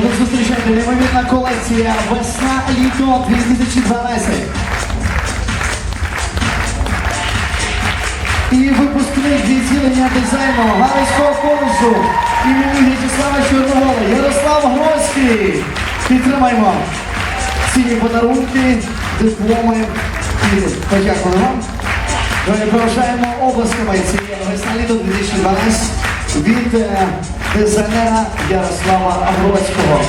зустрічайте неймовірна колекція Весна літо 2012. І випускник відділення дизайну Галицького конкурсу імені В'ячеслава Чорновола Ярослав Гроський. Підтримаймо цінні подарунки, дипломи і подякуємо вам. Ми проважаємо обласками цієї весна літо 2012 від е, дизайнера Ярослава Гроського.